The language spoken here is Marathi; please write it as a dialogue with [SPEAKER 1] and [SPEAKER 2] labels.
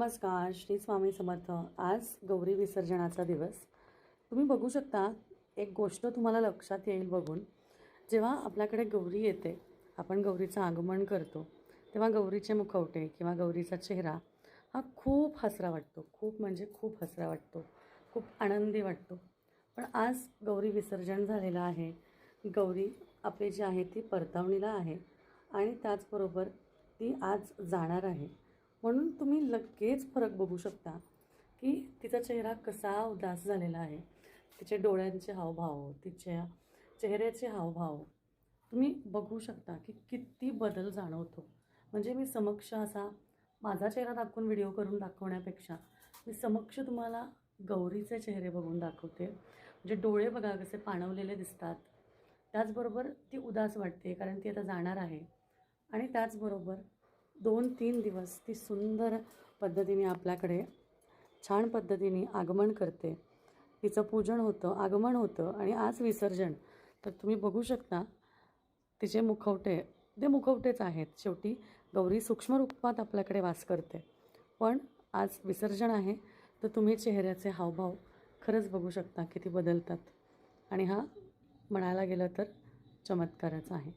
[SPEAKER 1] नमस्कार श्री स्वामी समर्थ. आज गौरी विसर्जनाचा दिवस. तुम्ही बघू शकता एक गोष्ट तुम्हाला लक्षात येईल बघून. जेव्हा आपल्याकडे गौरी येते आपण गौरीचं आगमन करतो तेव्हा गौरीचे मुखवटे किंवा गौरीचा चेहरा हा खूप हसरा वाटतो. खूप म्हणजे खूप हसरा वाटतो. खूप आनंदी वाटतो. पण आज गौरी विसर्जन झालेलं आहे. गौरी आपली जी आहे ती परतावणीला आहे आणि त्याचबरोबर ती आज जाणार आहे. म्हणून तुम्ही लगेच फरक बघू शकता की तिचा चेहरा कसा उदास झालेला आहे. तिचे डोळ्यांचे हावभाव तिच्या चेहऱ्याचे हावभाव तुम्ही बघू शकता की किती बदल जाणवतो. म्हणजे मी समक्ष असा माझा चेहरा दाखवून व्हिडिओ करून दाखवण्यापेक्षा मी समक्ष तुम्हाला गौरीचे चेहरे बघून दाखवते. म्हणजे डोळे बघा कसे पाणवलेले दिसतात. त्याचबरोबर ती उदास वाटते कारण ती आता जाणार आहे. आणि त्याचबरोबर दोन तीन दिवस ती सुंदर पद्धतीने आपल्याकडे छान पद्धतीने आगमन करते. तिचं पूजन होतं आगमन होतं आणि आज विसर्जन. तर तुम्ही बघू शकता तिचे मुखवटे ते मुखवटेच आहेत. शेवटी गौरी सूक्ष्म रूपात आपल्याकडे वास करते. पण आज विसर्जन आहे तर तुम्ही चेहऱ्याचे हावभाव खरंच बघू शकता किती बदलतात. आणि हा म्हणायला गेलं तर चमत्कारच आहे.